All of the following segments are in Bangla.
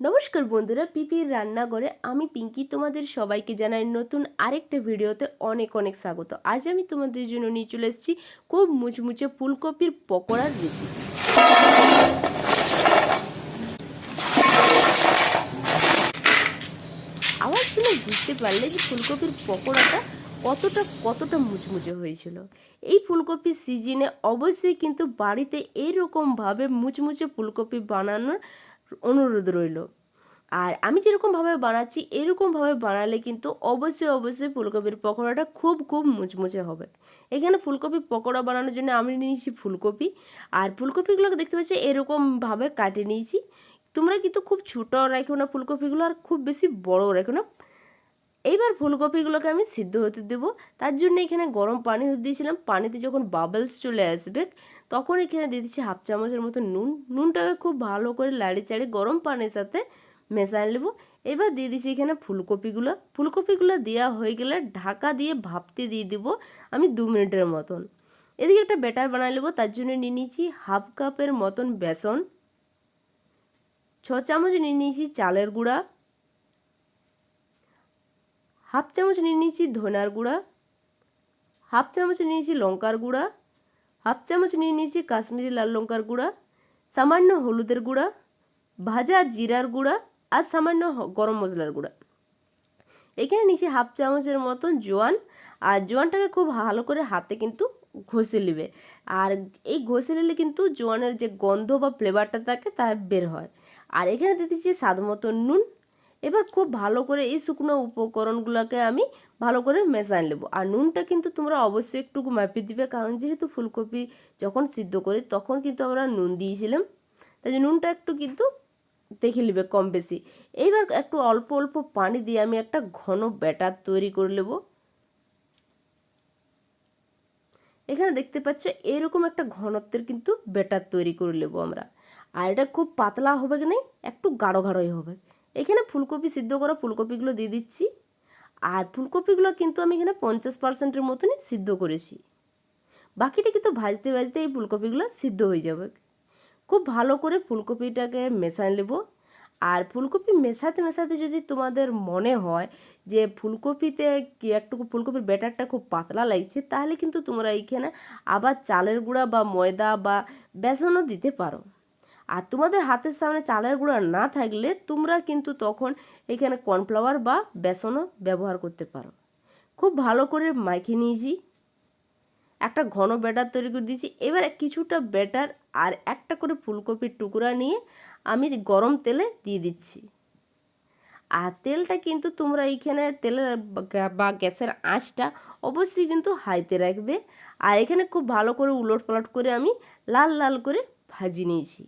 নমস্কার বন্ধুরা, পিপির রান্নাঘরে আমি পিঙ্কি তোমাদের সবাইকে জানাই নতুন আরেকটা ভিডিওতে অনেক অনেক স্বাগত। আজ আমি তোমাদের জন্য নিয়ে চলে এসেছি খুব মুচমুচে ফুলকপির পকোড়ার রেসিপি আওয়াজ শুনে বুঝতে পারলে যে ফুলকপির পকোড়াটা কতটা কতটা মুচমুচে হয়েছিল। এই ফুলকপির সিজনে অবশ্যই কিন্তু বাড়িতে এইরকমভাবে মুচমুচে ফুলকপি বানানোর অনুরোধ রইল। আর আমি যেরকমভাবে বানাচ্ছি এরকমভাবে বানালে কিন্তু অবশ্যই অবশ্যই ফুলকপির পকোড়াটা খুব খুব মুচমুচে হবে। এখানে ফুলকপি পকোড়া বানানোর জন্য আমি নিয়েছি ফুলকপি। আর ফুলকপিগুলোকে দেখতে পাচ্ছি এরকমভাবে কাটে নিয়েছি। তোমরা কিন্তু খুব ছোটো রেখো না ফুলকপিগুলো আর খুব বেশি বড় রেখো না। এইবার ফুলকপিগুলোকে আমি সিদ্ধ হতে দেবো। তার জন্য এখানে গরম পানি হতে দিয়েছিলাম। পানিতে যখন বাবলস চলে আসবে, তখন এখানে দিয়ে দিচ্ছি হাফ চামচের মতো নুন। নুনটাকে খুব ভালো করে লাড়ি চাড়ি গরম পানির সাথে মেশায় নেব। এবার দিয়ে দিচ্ছি এখানে ফুলকপিগুলো। ফুলকপিগুলো দেওয়া হয়ে গেলে ঢাকা দিয়ে ভাপতে দিয়ে দিব আমি দু মিনিটের মতন। এদিকে একটা ব্যাটার বানাই নেব। তার জন্য নিয়ে নিয়েছি হাফ কাপের মতন বেসন, ছ চামচ নিয়ে নিয়েছি চালের গুঁড়া হাফ চামচ নিয়ে নিয়েছি ধনার গুঁড়া, হাফ চামচ নিয়েছি লঙ্কার গুঁড়া, হাফ চামচ নিয়ে নিয়েছি কাশ্মীরি লাল লঙ্কার গুঁড়া, সামান্য হলুদের গুঁড়া, ভাজা জিরার গুঁড়া আর সামান্য গরম মশলার গুঁড়া। এখানে নিচে হাফ চামচের মতন জোয়ান আর জোয়ানটাকে খুব ভালো করে হাতে কিন্তু ঘষে নেবে। আর এই ঘষে নিলে কিন্তু জোয়ানের যে গন্ধ বা ফ্লেভারটা থাকে তা বের হয়। আর এখানে দিতেছি স্বাদ মতন নুন এবার খুব ভালো করে এই শুকনো উপকরণগুলোকে আমি ভালো করে মেশান নেব। আর নুনটা কিন্তু তোমরা অবশ্যই একটু মাপিয়ে দিবে, কারণ যেহেতু ফুলকপি যখন সিদ্ধ করি তখন কিন্তু আমরা নুন দিয়েছিলাম, তাই নুনটা একটু কিন্তু দেখে নেবে কম বেশি। এইবার একটু অল্প অল্প পানি দিয়ে আমি একটা ঘন ব্যাটার তৈরি করে নেব। এখানে দেখতে পাচ্ছ এরকম একটা ঘনত্বের কিন্তু ব্যাটার তৈরি করে নেব আমরা। আর এটা খুব পাতলা হবে কি নাই, একটু গাঢ়, গাঢ়ই হবে। এখানে ফুলকপি সিদ্ধ করা ফুলকপিগুলো দিয়ে দিচ্ছি। আর ফুলকপিগুলো কিন্তু আমি এখানে পঞ্চাশ পার্সেন্টের মতনই সিদ্ধ করেছি। বাকিটা কিন্তু ভাজতে ভাজতে এই ফুলকপিগুলো সিদ্ধ হয়ে যাবে। খুব ভালো করে ফুলকপিটাকে মেশায় নেব। আর ফুলকপি মেশাতে মেশাতে যদি তোমাদের মনে হয় যে ফুলকপিতে কি একটু ফুলকপির ব্যাটারটা খুব পাতলা লাগছে, তাহলে কিন্তু তোমরা এইখানে আবার চালের গুঁড়া বা ময়দা বা বেসনও দিতে পারো। আর তোমাদের হাতের সামনে চালের গুঁড়া না থাকলে তোমরা কিন্তু তখন এখানে কর্নফ্লাওয়ার বা বেসনও ব্যবহার করতে পারো। খুব ভালো করে মাখিয়ে নিয়েছি। একটা ঘন ব্যাটার তৈরি করে দিয়েছি। এবার কিছুটা ব্যাটার আর একটা করে ফুলকপির টুকরা নিয়ে আমি গরম তেলে দিয়ে দিচ্ছি। আর তেলটা কিন্তু তোমরা এইখানে তেলের বা গ্যাসের আঁচটা অবশ্যই কিন্তু হাইতে রাখবে। আর এখানে খুব ভালো করে উলট পালট করে আমি লাল লাল করে ভাজি নিয়েছি।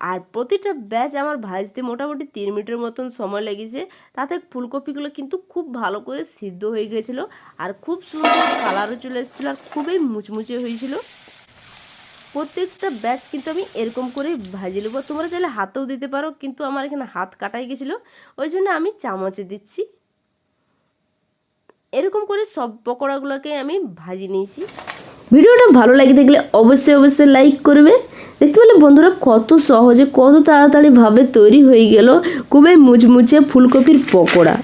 আর প্রতিটা ব্যাচ আমার ভাজতে মোটামুটি তিন মিনিটের মতন সময় লেগেছে। তাতে ফুলকপিগুলো কিন্তু খুব ভালো করে সিদ্ধ হয়ে গেছিল আর খুব সুন্দর কালারও চলে এসেছিল আর খুবই মুচমুচে হয়েছিল। প্রত্যেকটা ব্যাচ কিন্তু আমি এরকম করে ভাজি নেব। তোমরা চাইলে হাতেও দিতে পারো, কিন্তু আমার এখানে হাত কাটাই গেছিল। ওই জন্য আমি চামচে দিচ্ছি। এরকম করে সব পকোড়াগুলোকে আমি ভাজি নিয়েছি। ভিডিওটা ভালো লাগে থাকলে অবশ্যই অবশ্যই লাইক করবে। দেখতে পেলে বন্ধুরা কত সহজে কত তাড়াতাড়িভাবে তৈরি হয়ে গেল খুবই মুচমুচে ফুলকপির পকোড়া।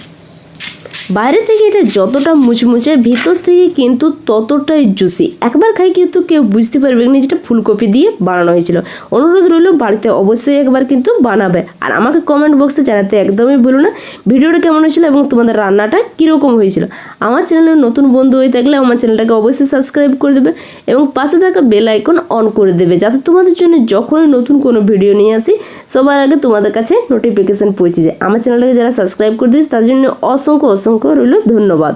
বাইরে থেকে এটা যতটা মুচমুচে, ভিতর থেকে কিন্তু ততটাই জুসি একবার খাই কিন্তু কেউ বুঝতে পারবে না যেটা ফুলকপি দিয়ে বানানো হয়েছিল। অনুরোধ রইল, বাড়িতে অবশ্যই একবার কিন্তু বানাবে। আর আমাকে কমেন্ট বক্সে জানাতে একদমই ভুলো না। ভিডিওটা কেমন হয়েছিল এবং তোমাদের রান্নাটা কীরকম হয়েছিল? আমার চ্যানেলে নতুন বন্ধু হয়ে থাকলে আমার চ্যানেলটাকে অবশ্যই সাবস্ক্রাইব করে দেবে এবং পাশে থাকা বেল আইকন অন করে দেবে, যাতে তোমাদের জন্য যখনই নতুন কোনো ভিডিও নিয়ে আসি, সবার আগে তোমাদের কাছে নোটিফিকেশান পৌঁছে যায়। আমার চ্যানেলটাকে যারা সাবস্ক্রাইব করে দিয়েছে, তার জন্য অসংখ্য অসংখ্য রইল ধন্যবাদ।